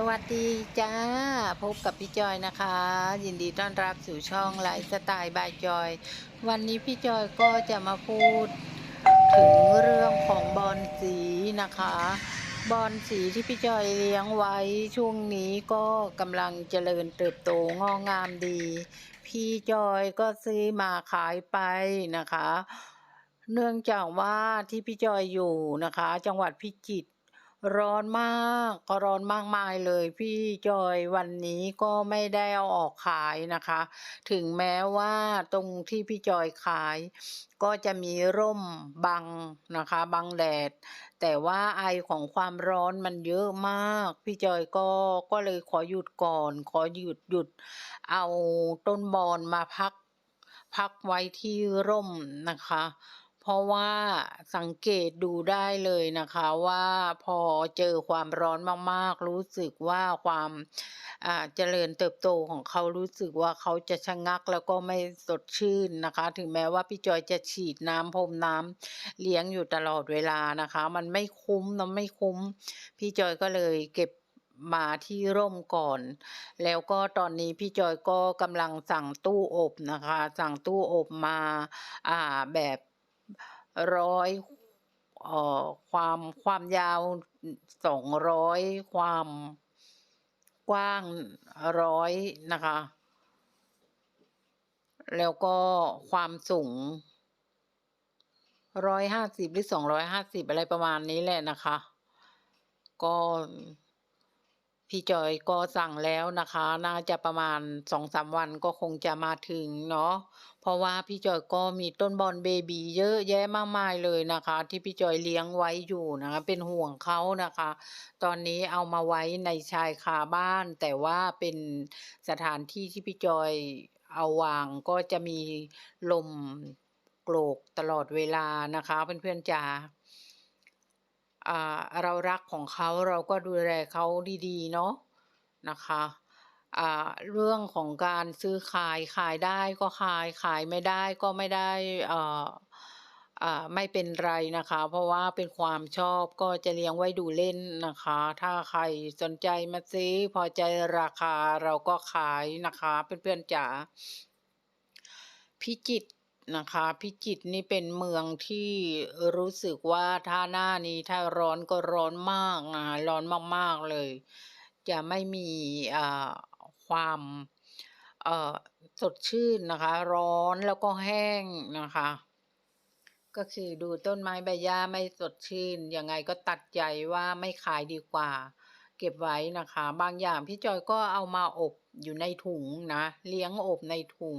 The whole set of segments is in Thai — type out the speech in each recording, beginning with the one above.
สวัสดีจ้า พบกับพี่จอยนะคะ ยินดีต้อนรับสู่ช่องไลฟ์สไตล์บายจอย วันนี้พี่จอยก็จะมาพูดถึงเรื่องของบอลสีนะคะ บอลสีที่พี่จอยเลี้ยงไว้ช่วงนี้ก็กำลังเจริญเติบโตงอกงามดี พี่จอยก็ซื้อมาขายไปนะคะ เนื่องจากว่าที่พี่จอยอยู่นะคะ จังหวัดพิจิตร ร้อนมากก็ร้อนมากมายเลย พี่จอยวันนี้ก็ไม่ได้เอาออกขายนะคะ ถึงแม้ว่าตรงที่พี่จอยขาย ก็จะมีร่มบังนะคะบังแดด แต่ว่าไอของความร้อนมันเยอะมาก พี่จอยก็ก็เลยขอหยุดก่อน ขอหยุดหยุด เอาต้นบอนมาพัก พักไว้ที่ร่มนะคะ เพราะว่าสังเกตดูได้เลยนะคะว่าพอเจอความร้อนมากๆ รู้สึกว่าความเจริญเติบโตของเขารู้สึกว่าเขาจะชะงักแล้วก็ไม่สดชื่นนะคะ ถึงแม้ว่าพี่จอยจะฉีดน้ำพรมน้ำเลี้ยงอยู่ตลอดเวลานะคะ มันไม่คุ้มนะไม่คุ้ม พี่จอยก็เลยเก็บมาที่ร่มก่อน แล้วก็ตอนนี้พี่จอยก็กำลังสั่งตู้อบนะคะ สั่งตู้อบมาอ่าแบบ ร้อยเอ่อความความยาวสองร้อยความกว้างร้อยนะคะ แล้วก็ความสูงร้อยห้าสิบหรือสองร้อยห้าสิบอะไรประมาณนี้แหละนะคะ ก็ พี่จอยก็สั่งแล้วนะคะ น่าจะประมาณสองสามวันก็คงจะมาถึงเนาะเพราะว่าพี่จอยก็มีต้นบอลเบบีเยอะแยะมากมายเลยนะคะ ที่พี่จอยเลี้ยงไว้อยู่นะคะ เป็นห่วงเขานะคะ ตอนนี้เอามาไว้ในชายคาบ้าน แต่ว่าเป็นสถานที่ที่พี่จอยเอาวางก็จะมีลมโกรกตลอดเวลานะคะ เพื่อนๆจ๋าอ่า เรารักของเขาเราก็ดูแลเขาดีๆ เนาะนะคะเรื่องของการซื้อขายขายได้ก็ขายขายไม่ได้ก็ไม่ได้ไม่เป็นไรนะคะ เพราะว่าเป็นความชอบก็จะเลี้ยงไว้ดูเล่นนะคะ ถ้าใครสนใจมาซื้อพอใจราคาเราก็ขายนะคะเพื่อนๆจ๋าพิจิต นะคะ พิจิตรนี่เป็นเมืองที่รู้สึกว่าถ้าหน้านี้ถ้าร้อนก็ร้อนมากนะร้อนมากๆเลย จะไม่มีอ่าความอ่อสดชื่นนะคะ ร้อนแล้วก็แห้งนะคะ ก็คือดูต้นไม้ใบหญ้าไม่สดชื่นยังไงก็ตัดใจว่าไม่ขายดีกว่า เก็บไว้นะคะ บางอย่างพี่จอยก็เอามาอบอยู่ในถุงนะ เลี้ยงอบในถุง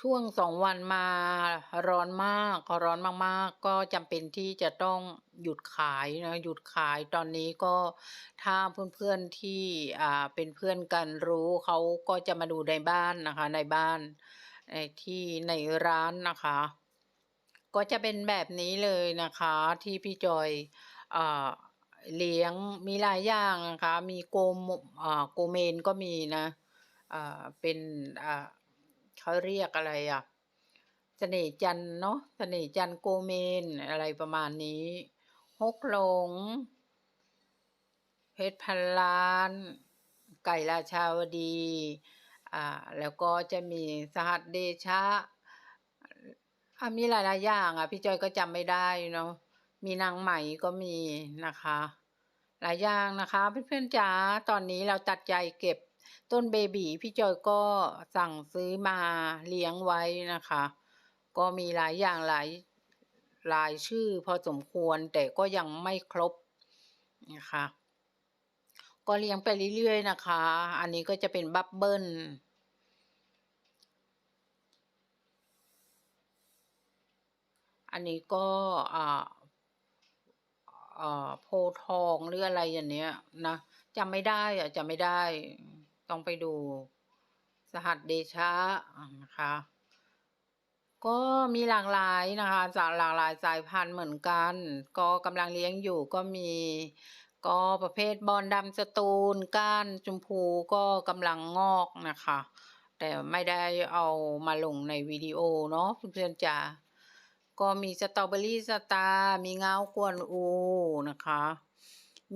ช่วงสองวันมาร้อนมากร้อนมากๆ ก็จำเป็นที่จะต้องหยุดขายนะหยุดขายตอนนี้ก็ถ้าเพื่อนๆที่อ่าเป็นเพื่อนกันรู้เขาก็จะมาดูในบ้านนะคะ ในบ้านในที่ในร้านนะคะ ก็จะเป็นแบบนี้เลยนะคะ ที่พี่จอยอ่าเลี้ยงมีหลายอย่างนะคะ มีโกมอ่าโกเมนก็มีนะอ่าเป็นอ่า เขาเรียกอะไรอะเสน่จันเนาะเสน่จันโกเมนอะไรประมาณนี้ฮกหลงเพชรพันล้าน ไก่ราชาวดีอ่าแล้วก็จะมีสหัสเดชะอ่ามีหลายๆอย่างอะ พี่จอยก็จำไม่ได้เนาะมีนางไหม่ก็มีนะคะ หลายอย่างนะคะเพื่อนๆจ๋าตอนนี้เราตัดใจเก็บ ต้นเบบีพี่จอยก็สั่งซื้อมาเลี้ยงไว้นะคะ ก็มีหลายอย่างหลายหลายชื่อพอสมควรแต่ก็ยังไม่ครบนะคะ ก็เลี้ยงไปเรื่อยๆนะคะ อันนี้ก็จะเป็นบับเบิ้ลอันนี้ก็อ่าอ่าโพทองหรืออะไรอย่างเนี้ยนะจำไม่ได้อะจำไม่ได้ ต้องไปดู สหัสเดชะนะคะ ก็มีหลากหลายนะคะจากหลากหลายสายพันธุ์เหมือนกัน ก็กำลังเลี้ยงอยู่ก็มีก็ประเภทบอลดำสตูลก้านชมพูก็กำลังงอกนะคะ แต่ไม่ได้เอามาลงในวิดีโอเนาะเพื่อนๆจ๋าก็มีสตรอเบอรี่สตาร์มีเงากวนอูนะคะ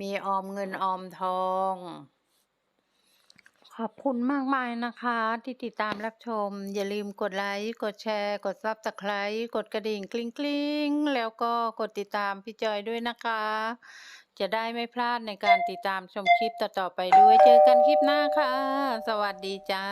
มีออมเงินออมทอง ขอบคุณมากมายนะคะ ที่ติดตามรับชม อย่าลืมกดไลค์กดแชร์ กดซับสไครต์กดกระดิ่งกริ๊งกริ๊งๆแล้วก็กดติดตามพี่จอยด้วยนะคะ จะได้ไม่พลาดในการติดตามชมคลิปต่อๆไปด้วย เจอกันคลิปหน้าค่ะ สวัสดีจ้า